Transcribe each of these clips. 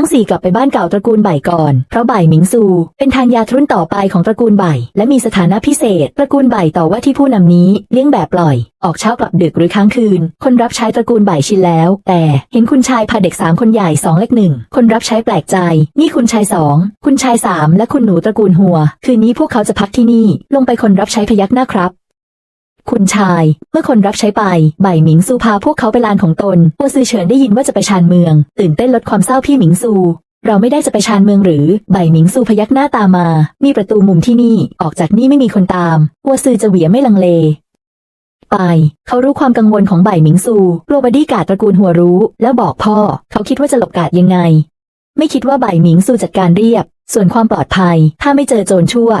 ทั้งสี่กลับไปบ้านเก่าตระกูลไบก่อน เพราะไบหมิงซู เป็นทานยาทรุ่นต่อไปของตระกูลไบและมีสถานะพิเศษ ตระกูลไบต่อว่าที่ผู้นำนี้เลี้ยงแบบปล่อย ออกเช้ากลับดึกหรือค้างคืน คนรับใช้ตระกูลไบชินแล้ว แต่เห็นคุณชายพาเด็กสามคนใหญ่สองเล็กหนึ่งคนรับใช้แปลกใจ นี่คุณชายสองคุณชายสามและคุณหนูตระกูลหัว คืนนี้พวกเขาจะพักที่นี่ ลงไปคนรับใช้พยักหน้าครับ คุณชาย เมื่อคนรับใช้ไปไบหมิงซูพาพวกเขาไปลานของตนปัวซือเฉินได้ยินว่าจะไปชานเมือง ตื่นเต้นลดความเศร้าพี่หมิงซู เราไม่ได้จะไปชานเมืองหรือไบหมิงซูพยักหน้าตามมา มีประตูมุมที่นี่ ออกจากนี่ไม่มีคนตามปัวซือจะเหวียไม่ลังเล ไป เขารู้ความกังวลของไบหมิงซูกลัวบดีการดตระกูลหัวรู้ แล้วบอกพ่อ เขาคิดว่าจะหลบกาดยังไง ไม่คิดว่าไบหมิงซูจัดการเรียบ ส่วนความปลอดภัย ถ้าไม่เจอโจรชั่ว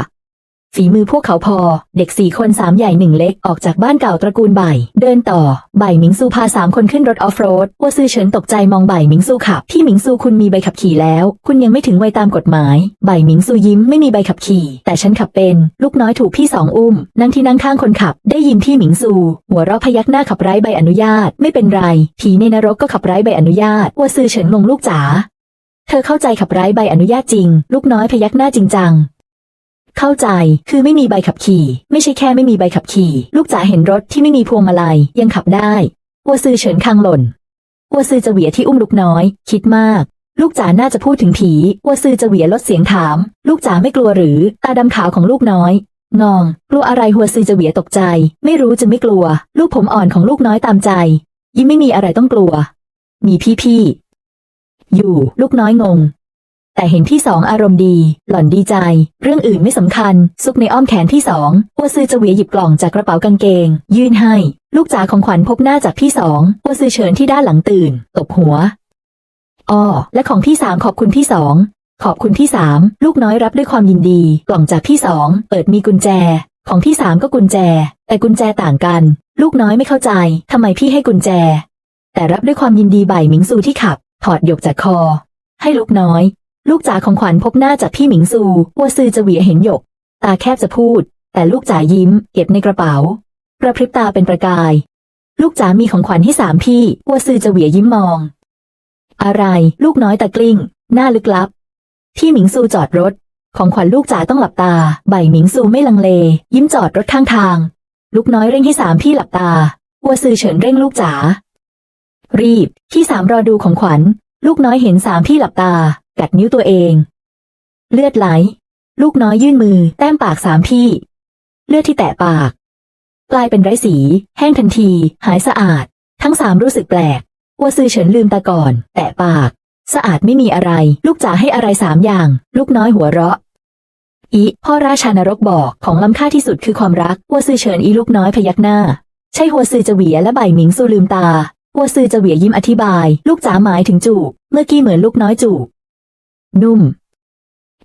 ฝีมือพวกเขาพอ เด็กสี่คนสามใหญ่หนึ่งเล็กออกจากบ้านเก่าตระกูลไบ่เดินต่อไบ่หมิงซูพาสามคนขึ้นรถออฟโรดวัวซือเฉินตกใจมองไบ่หมิงซูขับที่หมิงซูคุณมีใบขับขี่แล้ว คุณยังไม่ถึงวัยตามกฎหมายไบ่หมิงซูยิ้มไม่มีใบขับขี่ แต่ฉันขับเป็น ลูกน้อยถูกพี่สองอุ้ม นั่งที่นั่งข้างคนขับ ได้ยินพี่หมิงซู หัวเราะพยักหน้าขับไร้ใบอนุญาต ไม่เป็นไร ผีในนรกก็ขับไร้ใบอนุญาตวัวซือเฉินงงลูกจ๋าเธอเข้าใจขับไร้ใบอนุญาตจริง ลูกน้อยพยักหน้าจริงจัง เข้าใจ คือไม่มีใบขับขี่ ไม่ใช่แค่ไม่มีใบขับขี่ ลูกจ๋าเห็นรถที่ไม่มีพวงมาลัยยังขับได้วัวซือเฉินคางหล่นวัวซือจะเหวียที่อุ้มลูกน้อย คิดมาก ลูกจ๋าน่าจะพูดถึงผีวัวซือจะเหวียลดเสียงถาม ลูกจ๋าไม่กลัวหรือ ตาดำขาวของลูกน้อยงอง กลัวอะไรหัวซือจะเหวียตกใจ ไม่รู้จะไม่กลัว ลูกผมอ่อนของลูกน้อยตามใจ ยิ้มไม่มีอะไรต้องกลัว มีพี่ๆอยู่ ลูกน้อยงง แต่เห็นพี่สองอารมณ์ดี หล่อนดีใจ เรื่องอื่นไม่สำคัญ ซุกในอ้อมแขนพี่สองวัวซือจะเวียหยิบกล่องจากกระเป๋ากางเกง ยื่นให้ ลูกจ๋าของขวัญพบหน้าจากพี่สองวัวซือเฉินที่ด้านหลังตื่น ตบหัวอ้อและของพี่สามขอบคุณพี่สองขอบคุณพี่สามลูกน้อยรับด้วยความยินดี กล่องจากพี่สองเปิดมีกุญแจ ของพี่สามก็กุญแจ แต่กุญแจต่างกัน ลูกน้อยไม่เข้าใจทำไมพี่ให้กุญแจ แต่รับด้วยความยินดีใบหมิงซูที่ขับ ถอดหยกจากคอ ให้ลูกน้อย ลูกจ๋าของขวัญพบหน้าจากพี่หมิงซูวัวซือจะเหวียเห็นหยก ตาแคบจะพูด แต่ลูกจ๋ายิ้ม เก็บในกระเป๋า กระพริบตาเป็นประกาย ลูกจ๋ามีของขวัญให้สามพี่วัวซือจะเหวียยิ้มมอง อะไร ลูกน้อยตะกลิ้ง หน้าลึกลับ พี่หมิงซูจอดรถ ของขวัญลูกจ๋าต้องหลับตา ใบหมิงซูไม่ลังเล ยิ้มจอดรถข้างทาง ลูกน้อยเร่งให้สามพี่หลับตาวัวซือเฉินเร่งลูกจ๋ารีบ ที่สามรอดูของขวัญ ลูกน้อยเห็นสามพี่หลับตา กัดนิ้วตัวเอง เลือดไหล ลูกน้อยยื่นมือ แต้มปากสามพี่ เลือดที่แตะปาก กลายเป็นไร้สี แห้งทันที หายสะอาด ทั้งสามรู้สึกแปลกวัวซือเฉินลืมตาก่อน แตะปาก สะอาดไม่มีอะไร ลูกจ๋าให้อะไรสามอย่าง ลูกน้อยหัวเราะ อีพ่อราชานรกบอกของล้ำค่าที่สุดคือความรักวัวซือเฉินอีลูกน้อยพยักหน้า ใช่หัวซือจะเหวียและใบหมิงซูลืมตาหัวซือจะเหวียยิ้มอธิบาย ลูกจ๋าหมายถึงจูบเมื่อกี้เหมือนลูกน้อยจูบ นุ่ม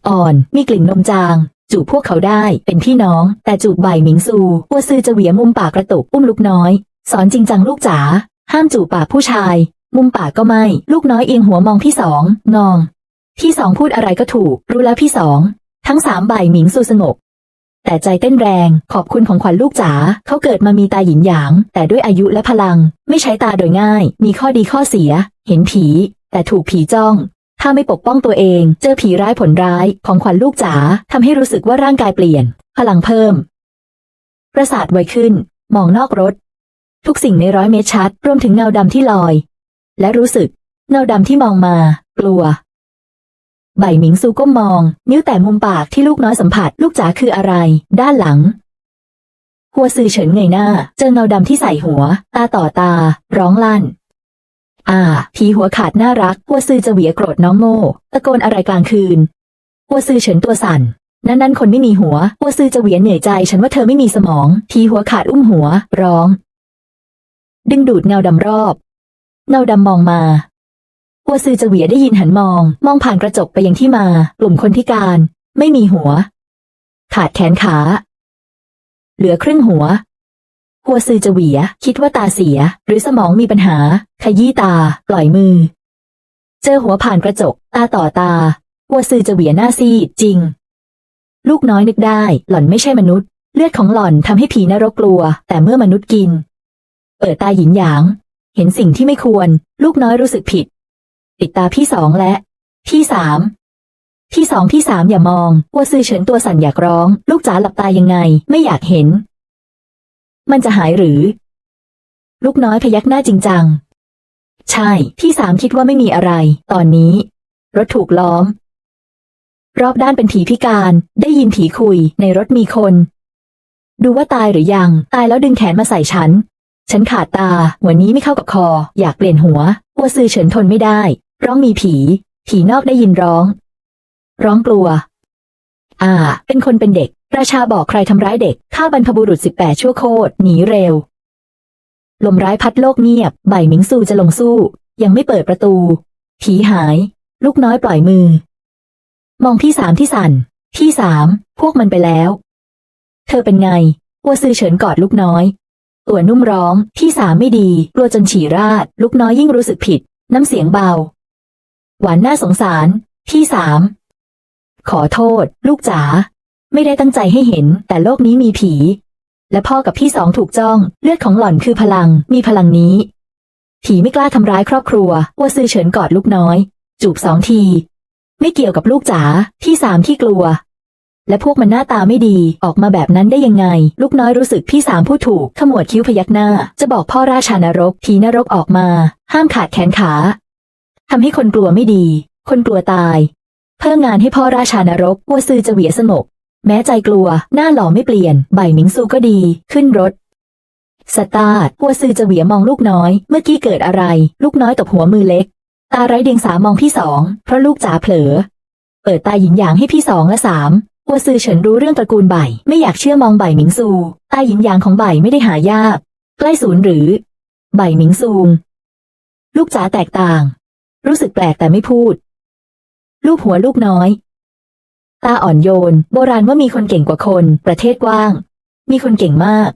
อ่อน มีกลิ่นนมจาง จูบพวกเขาได้เป็นพี่น้อง แต่จูบใบหมิงซูหัวซือจะเหวียมุมปากกระตุกอุ้มลูกน้อย สอนจริงจังลูกจ๋าห้ามจูบปากผู้ชาย มุมปากก็ไม่ ลูกน้อยเอียงหัวมองพี่สองงองพี่สองพูดอะไรก็ถูก รู้แล้วพี่สอง ทั้งสามใบหมิงซูสงบแต่ใจเต้นแรงขอบคุณของขวัญลูกจ๋าเขาเกิดมามีตาหยินหยาง แต่ด้วยอายุและพลัง ไม่ใช้ตาโดยง่าย มีข้อดีข้อเสีย เห็นผี แต่ถูกผีจ้อง ถ้าไม่ปกป้องตัวเอง เจอผีร้ายผลร้ายของขวัญลูกจ๋าทำให้รู้สึกว่าร่างกายเปลี่ยน พลังเพิ่ม ประสาทไวขึ้น มองนอกรถ ทุกสิ่งในร้อยเมตรชัด รวมถึงเงาดำที่ลอย และรู้สึก เงาดำที่มองมา กลัว ใบหมิงซูก้มมอง นิ้วแต่มุมปากที่ลูกน้อยสัมผัส ลูกจ๋าคืออะไร ด้านหลังหัวซือเฉินเงยหน้า เจอเงาดำที่ใส่หัว ตาต่อตา ร้องลั่น อ่าผีหัวขาดน่ารักหัวซือจะเหวียโกรธน้องโง่ตะโกนอะไรกลางคืนหัวซือเฉินตัวสั่นนั่นนั่นคนไม่มีหัวหัวซือจะเหวียเหนื่อยใจ ฉันว่าเธอไม่มีสมองผีหัวขาดอุ้มหัว ร้อง ดึงดูดเงาดำรอบ เงาดำมองมาหัวซือจะเหวียได้ยินหันมอง มองผ่านกระจกไปยังที่มา กลุ่มคนพิการ ไม่มีหัว ขาดแขนขา เหลือครึ่งหัว หัวซือจะเหวีย คิดว่าตาเสีย หรือสมองมีปัญหา ขยี้ตา ปล่อยมือ เจอหัวผ่านกระจก ตาต่อตา หัวซือจะเหวียหน้าซีจริง ลูกน้อยนึกได้ หล่อนไม่ใช่มนุษย์ เลือดของหล่อนทำให้ผีนรกกลัว แต่เมื่อมนุษย์กิน เปิดตาหยินหยาง เห็นสิ่งที่ไม่ควร ลูกน้อยรู้สึกผิด ติดตาพี่สองและที่สามที่สองที่สามอย่ามองว่าซื่อเฉินตัวสั่นอยากร้อง ลูกจ๋าหลับตายังไง ไม่อยากเห็น มันจะหายหรือ ลูกน้อยพยักหน้าจริงจัง ใช่ที่สามคิดว่าไม่มีอะไร ตอนนี้ รถถูกล้อม รอบด้านเป็นผีพิการ ได้ยินผีคุย ในรถมีคน ดูว่าตายหรือยัง ตายแล้วดึงแขนมาใส่ฉัน ฉันขาดตา หัวนี้ไม่เข้ากับคอ อยากเปลี่ยนหัววัวซือเฉินทนไม่ได้ ร้องมีผี ผีนอกได้ยินร้อง ร้องกลัว อ่า เป็นคนเป็นเด็ก ราชาบอกใครทำร้ายเด็ก ฆ่าบรรพบุรุษสิบแปดชั่วโคตร หนีเร็ว ลมร้ายพัดโลกเงียบ ใบหมิงซูจะลงสู้ ยังไม่เปิดประตู ผีหาย ลูกน้อยปล่อยมือ มองที่สามที่สั่นที่สาม พวกมันไปแล้ว เธอเป็นไงวัวซื้อเฉินกอดลูกน้อย ตัวนุ่มร้องที่สามไม่ดี กลัวจนฉี่ราด ลูกน้อยยิ่งรู้สึกผิด น้ำเสียงเบา หวานน่าสงสารที่สาม ขอโทษ ลูกจ๋า ไม่ได้ตั้งใจให้เห็น แต่โลกนี้มีผี และพ่อกับพี่สองถูกจ้อง เลือดของหล่อนคือพลัง มีพลังนี้ ผีไม่กล้าทำร้ายครอบครัววัวซือเฉินกอดลูกน้อย จูบสองที ไม่เกี่ยวกับลูกจ๋าที่สามที่กลัว และพวกมันหน้าตาไม่ดี ออกมาแบบนั้นได้ยังไง ลูกน้อยรู้สึกพี่สามพูดถูก ขมวดคิ้วพยักหน้า จะบอกพ่อราชานรก ผีนรกออกมา ห้ามขาดแขนขาทำให้คนกลัวไม่ดี คนกลัวตาย เพิ่มงานให้พ่อราชานรกวัวซือจะเหวียสงบแม้ใจกลัว หน้าหล่อไม่เปลี่ยน ใบหมิงซูก็ดี ขึ้นรถ สตาร์ทวัวซือจะเหวียมองลูกน้อย เมื่อกี้เกิดอะไร ลูกน้อยตบหัวมือเล็ก ตาไร้เดียงสามองพี่สอง เพราะลูกจ๋าเผลอ เปิดตาหยินหยางให้พี่สองและสามวัวซือเฉินรู้เรื่องตระกูลใบ ไม่อยากเชื่อมองใบหมิงซู ตาหยินหยางของใบไม่ได้หายาก ใกล้ศูนย์หรือ ใบหมิงซูงลูกจ๋าแตกต่าง รู้สึกแปลกแต่ไม่พูด ลูกหัวลูกน้อย ตาอ่อนโยน โบราณว่ามีคนเก่งกว่าคน ประเทศกว้าง มีคนเก่งมาก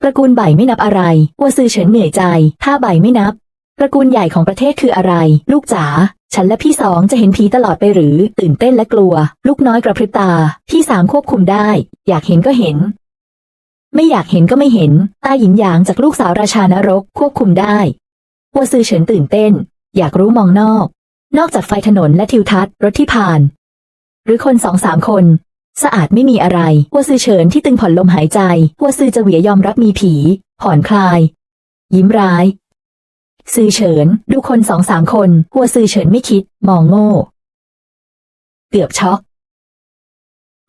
ตระกูลใบไม่นับอะไรวัวซือเฉินเหนื่อยใจ ถ้าใบไม่นับตระกูลใหญ่ของประเทศคืออะไร ลูกจ๋า ฉันและพี่สองจะเห็นผีตลอดไปหรือ ตื่นเต้นและกลัว ลูกน้อยกระพริบตา พี่สามควบคุมได้ อยากเห็นก็เห็น ไม่อยากเห็นก็ไม่เห็น ตาหยินหยางจากลูกสาวราชานรก ควบคุมได้วัวซือเฉินตื่นเต้น อยากรู้มองนอก นอกจากไฟถนนและทิวทัศน์รถที่ผ่าน หรือคนสองสามคน สะอาดไม่มีอะไรวัวซือเฉินที่ตึงผ่อนลมหายใจวัวซือจะเหวียยอมรับมีผี ผ่อนคลาย ยิ้มร้าย ซือเฉินดูคนสองสามคนหัวซือเฉินไม่คิด มองโง่เกือบช็อก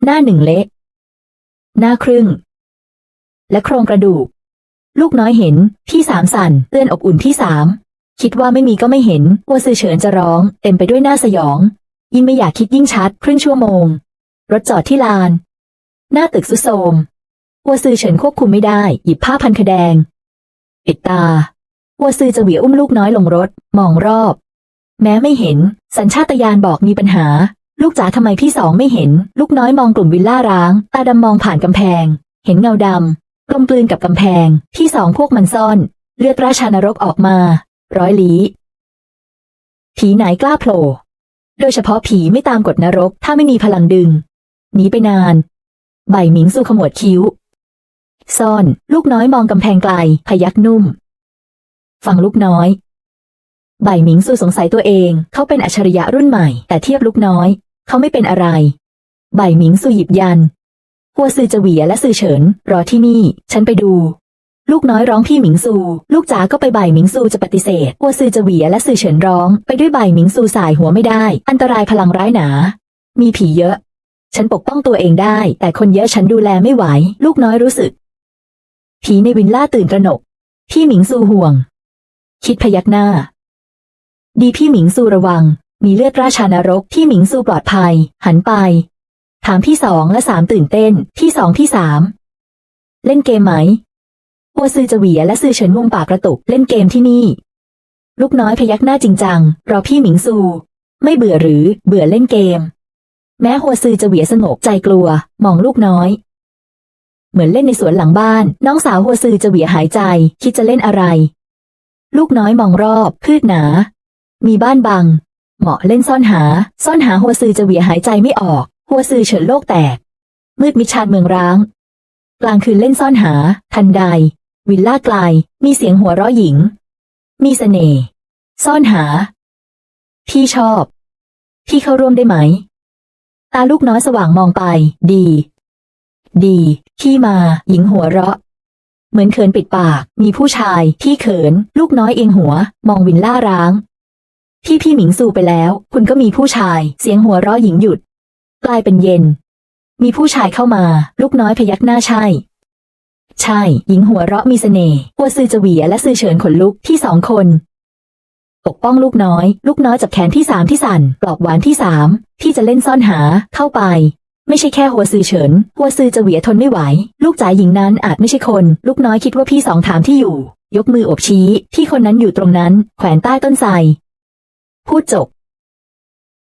หน้าหนึ่งเละหน้าครึ่ง และโครงกระดูก ลูกน้อยเห็น พี่สามสั่นเตือนอบอุ่นพี่สาม คิดว่าไม่มีก็ไม่เห็นวัวซือเฉินจะร้อง เต็มไปด้วยหน้าสยอง ยิ่งไม่อยากคิดยิ่งชัด ครึ่งชั่วโมง รถจอดที่ลาน หน้าตึกสุโทรมวัวซือเฉินควบคุมไม่ได้ หยิบผ้าพันคะแดงปิดตาวัวซือจะเหวี่ยอุ้มลูกน้อยลงรถ มองรอบ แม้ไม่เห็น สัญชาตญาณบอกมีปัญหา ลูกจ๋าทำไมพี่สองไม่เห็น ลูกน้อยมองกลุ่มวิลล่าร้าง ตาดำมองผ่านกำแพง เห็นเงาดำกลมกลืนกับกำแพง พี่สองพวกมันซ่อน เลือดราชานรกออกมา ร้อยลี้ ผีไหนกล้าโผล่โดยเฉพาะผีไม่ตามกฎนรก ถ้าไม่มีพลังดึงหนีไปนาน ใบหมิงสู้ขมวดคิ้ว ซ่อน ลูกน้อยมองกำแพงไกล พยักนุ่ม ฟังลูกน้อย ใบหมิงซูสงสัยตัวเอง เขาเป็นอัจฉริยะรุ่นใหม่ แต่เทียบลูกน้อย เขาไม่เป็นอะไร ใบหมิงซูหยิบยัน หัวซือจะเหวียและซือเฉิน รอที่นี่ ฉันไปดู ลูกน้อยร้องพี่หมิงซู ลูกจ๋าก็ไปใบหมิงซูจะปฏิเสธหัวซือจะหวีและซือเฉินร้อง ไปด้วยใบหมิงซูสายหัวไม่ได้ อันตรายพลังร้ายหนา มีผีเยอะ ฉันปกป้องตัวเองได้ แต่คนเยอะฉันดูแลไม่ไหว ลูกน้อยรู้สึก ผีในวินล่าตื่นตระหนก พี่หมิงซูห่วง คิดพยักหน้า ดีพี่หมิงซูระวัง มีเลือดราชานรกพี่หมิงซูปลอดภัย หันไป ถามพี่สองและสามตื่นเต้น พี่สองพี่สามเล่นเกมไหม วัวซือจะหวีและซือเฉินมุมปากกระตุกเล่นเกมที่นี่ ลูกน้อยพยักหน้าจริงจัง รอพี่หมิงซู ไม่เบื่อหรือเบื่อเล่นเกม แม้หัวซือจะหวีสงบใจกลัว มองลูกน้อย เหมือนเล่นในสวนหลังบ้าน น้องสาวหัวซือจะหวีหายใจ คิดจะเล่นอะไร ลูกน้อยมองรอบ พืชหนา มีบ้านบัง เหมาะเล่นซ่อนหา ซ่อนหาหัวซือจะเหวียหายใจไม่ออกหัวซือเฉินโลกแตก มืดมิดชานเมืองร้างกลางคืนเล่นซ่อนหา ทันใด วิลล่าไกล มีเสียงหัวเราะหญิง มีเสน่ห์ ซ่อนหา พี่ชอบ พี่เข้าร่วมได้ไหม ตาลูกน้อยสว่างมองไป ดี ดีขี้มา หญิงหัวเราะ เหมือนเขินปิดปาก มีผู้ชายที่เขิน ลูกน้อยเอียงหัว มองวินล่าร้างที่พี่หมิงสู่ไปแล้ว คุณก็มีผู้ชาย เสียงหัวเราะหญิงหยุด กลายเป็นเย็น มีผู้ชายเข้ามา ลูกน้อยพยักหน้าใช่ ใช่ หญิงหัวเราะมีเสน่ห์หัวซือจเวียและซือเฉินขนลุกที่สองคน ปกป้องลูกน้อย ลูกน้อยจับแขนที่สามที่สั่น ปลอบหวานที่สามที่จะเล่นซ่อนหาเข้าไป ไม่ใช่แค่หัวซือเฉินหัวซือจเวียทนไม่ไหว ลูกจ๋าหญิงนั้นอาจไม่ใช่คน ลูกน้อยคิดว่าพี่สองถามที่อยู่ ยกมืออบชี้ที่คนนั้นอยู่ตรงนั้น แขวนใต้ต้นไทรพูดจบ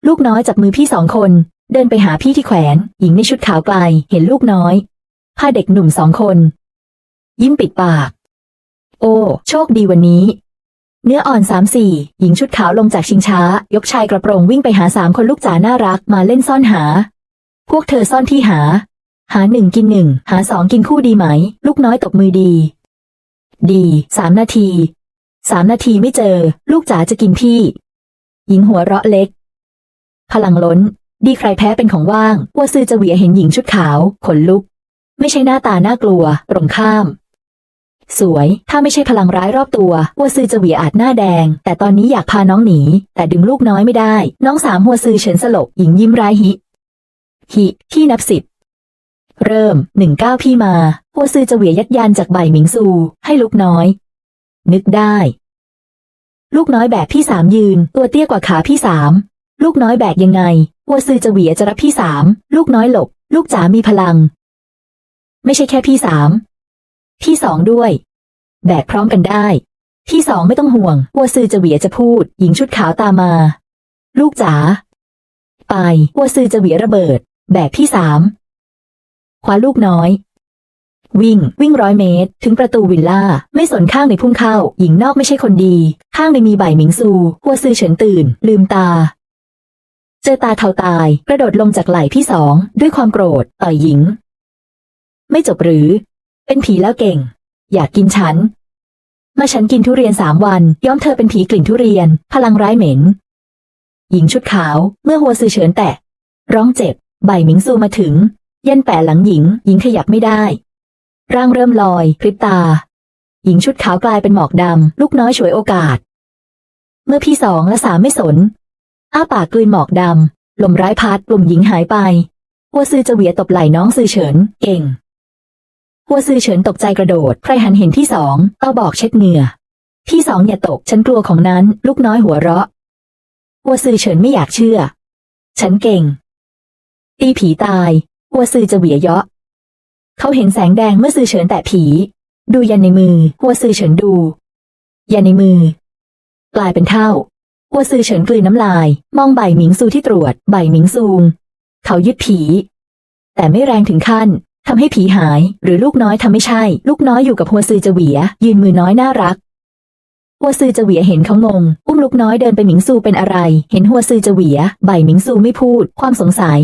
ลูกน้อยจับมือพี่สองคน เดินไปหาพี่ที่แขวน หญิงในชุดขาวไกลเห็นลูกน้อยพาเด็กหนุ่มสองคน ยิ้มปิดปาก โอ้ โชคดีวันนี้ เนื้ออ่อนสามสี่หญิงชุดขาวลงจากชิงช้า ยกชายกระโปรงวิ่งไปหาสามคนลูกจ๋าน่ารักมาเล่นซ่อนหา พวกเธอซ่อนที่หา หาหนึ่งกินหนึ่งหาสองกินคู่ดีไหม ลูกน้อยตบมือดี ดีสามนาทีสามนาทีไม่เจอ ลูกจ๋าจะกินพี่ หญิงหัวเราะเล็ก พลังล้น ดีใครแพ้เป็นของว่างวัวซื้อจะเหวียเห็นหญิงชุดขาว ขนลุก ไม่ใช่หน้าตาน่ากลัว ตรงข้าม สวย ถ้าไม่ใช่พลังร้ายรอบตัวหัวซือจะเหวียอาจหน้าแดง แต่ตอนนี้อยากพาน้องหนี แต่ดึงลูกน้อยไม่ได้ น้องสามหัวซือเฉินสลบ หญิงยิ้มร้ายฮิ ฮิพี่นับสิบ เริ่มหนึ่งเก้าพี่มาหัวซือจะเหวียยัดยันจากใบหมิงซู ให้ลูกน้อย นึกได้ ลูกน้อยแบกพี่สามยืน ตัวเตี้ยกว่าขาพี่สาม ลูกน้อยแบกยังไงวัวซือจะเหวียจะรับพี่สาม ลูกน้อยหลบ ลูกจ๋ามีพลัง ไม่ใช่แค่พี่สาม พี่สองด้วย แบกพร้อมกันได้ พี่สองไม่ต้องห่วงวัวซือจะเหวียจะพูด หญิงชุดขาวตามมา ลูกจ๋าไปวัวซือจะเหวียระเบิด แบกพี่สามคว้าลูกน้อย วิ่ง วิ่งร้อยเมตร ถึงประตูวิลล่า ไม่สนข้างในพุ่งเข้า หญิงนอกไม่ใช่คนดี ข้างในมีใบหมิงซูหัวซือเฉินตื่น ลืมตา เจอตาเทาตาย กระโดดลงจากไหล่พี่สอง ด้วยความโกรธ ต่อยหญิง ไม่จบหรือ เป็นผีแล้วเก่ง อยากกินฉัน มาฉันกินทุเรียนสามวัน ย้อมเธอเป็นผีกลิ่นทุเรียน พลังร้ายเหม็น หญิงชุดขาว เมื่อหัวซือเฉินแตะ ร้องเจ็บ ใบหมิงซูมาถึงยันแปะหลังหญิง หญิงขยับไม่ได้ ร่างเริ่มลอยพริบตา หญิงชุดขาวกลายเป็นหมอกดำ ลูกน้อยฉวยโอกาส เมื่อพี่สองและสามไม่สน อ้าปากกลืนหมอกดำลมร้ายพัดกลุ่มหญิงหายไปหัวซือจะเหวียตบไหล่น้องซือเฉิน เก่ง หัวซือเฉินตกใจกระโดด ใครหันเห็นที่สองก็บอกเช็ดเหงื่อ ที่สองอย่าตก ฉันกลัวของนั้น ลูกน้อยหัวเราะหัวซือเฉินไม่อยากเชื่อ ฉันเก่ง ตีผีตายหัวซือจะเหวียเยาะ เขาเห็นแสงแดงเมื่อซือเฉินแตะผี ดูยันในมือหัวซือเฉินดู ยันในมือ กลายเป็นเท่าหัวซือเฉินกลืนน้ำลาย มองใบหมิงซูที่ตรวจ ใบหมิงซูง เขายึดผี แต่ไม่แรงถึงขั้น ทำให้ผีหาย หรือลูกน้อยทำไม่ใช่ ลูกน้อยอยู่กับหัวซือจเวีย ยืนมือน้อยน่ารัก หัวซือจเวียเห็นเขางง อุ้มลูกน้อยเดินไปหมิงซูเป็นอะไร เห็นหัวซือจเวีย ใบหมิงซูไม่พูด ความสงสัย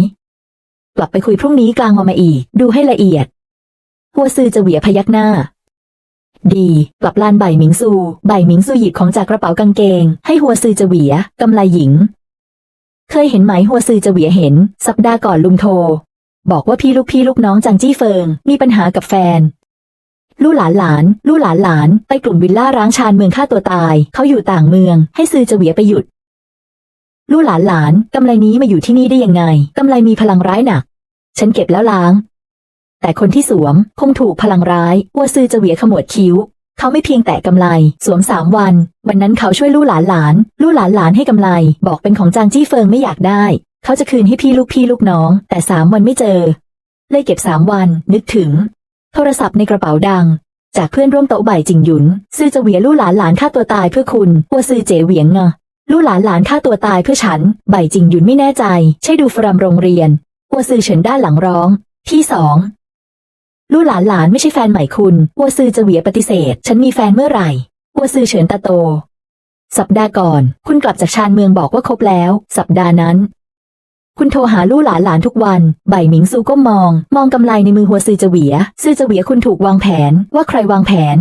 กลับไปคุยพรุ่งนี้กลางวันมาอีก ดูให้ละเอียด หัวซือจเวียพยักหน้า ดีกลับลานใบหมิงซู ใบหมิงซูหยิบของจากกระเป๋ากางเกง ให้หัวซือจเวียกำไลหญิง เคยเห็นไหมหัวซือจเวียเห็น สัปดาห์ก่อนลุงโท บอกว่าพี่ลูกพี่ลูกน้องจังจี้เฟิง มีปัญหากับแฟน ลู่หลานหลาน ลู่หลานหลาน ไปกลุ่มวิลล่าร้างชานเมืองฆ่าตัวตาย เขาอยู่ต่างเมือง ให้ซือจะเหวียไปหยุด ลู่หลานหลานกำไรนี้มาอยู่ที่นี่ได้ยังไงกำไรมีพลังร้ายหนัก ฉันเก็บแล้วล้าง แต่คนที่สวมคงถูกพลังร้ายวัวซือจะเหวียขมวดคิ้วเขาไม่เพียงแต่กำไลสวมสามวัน วันนั้นเขาช่วยลู่หลานหลาน ลู่หลานหลานให้กำไลบอกเป็นของจางจี้เฟิงไม่อยากได้ เขาจะคืนให้พี่ลูกพี่ลูกน้อง แต่สามวันไม่เจอ เลยเก็บสามวันนึกถึง โทรศัพท์ในกระเป๋าดัง จากเพื่อนร่วมโต๊ะบ่ายจิงหยุน ซื่อจะเหวียลู่หลานหลานฆ่าตัวตายเพื่อคุณวัวซื่อเจ๋เหวียงเงะลู่หลานหลานฆ่าตัวตายเพื่อฉันใบายจิงหยุนไม่แน่ใจ ใช่ดูฟรัมโรงเรียนวัวซื่อเฉินด้านหลังร้อง ที่สองลู่หลานหลานไม่ใช่แฟนใหม่คุณวัวซื่อจะเหวียปฏิเสธ ฉันมีแฟนเมื่อไหร่วัวซื่อเฉินตาโตสัปดาห์ก่อน คุณกลับจากชานเมืองบอกว่าครบแล้ว สัปดาห์นั้น คุณโทรหาลู่หลานหลานทุกวัน ใบหมิงซูก็มอง มองกำไลในมือหัวซือจเหวียซือจเหวียคุณถูกวางแผน ว่าใครวางแผน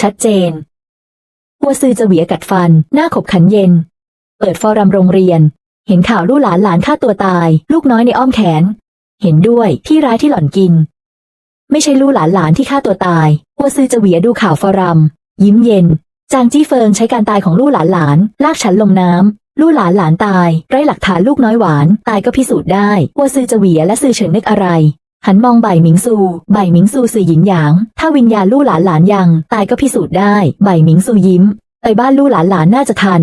ชัดเจน หัวซือจเหวียกัดฟัน หน้าขบขันเย็น เปิดฟอรัมโรงเรียน เห็นข่าวลู่หลานหลานฆ่าตัวตาย ลูกน้อยในอ้อมแขน เห็นด้วยที่ร้ายที่หล่อนกิน ไม่ใช่ลู่หลานหลานที่ฆ่าตัวตายกัวซือจเหวียดูข่าวฟอรัม ยิ้มเย็น จางจี้เฟิงใช้การตายของลู่หลานหลาน ลากฉันลงน้ำ ลู่หลานหลานตาย ไร้หลักฐานลูกน้อยหวาน ตายก็พิสูจน์ได้วัวซือจะเหวียและซือเฉินนึกอะไร หันมองใบหมิงซูใบหมิงซูสื่อหยินหยาง ถ้าวิญญาณลู่หลานหลานยัง ตายก็พิสูจน์ได้ใบหมิงซูยิ้ม ไปบ้านลู่หลานหลานน่าจะทัน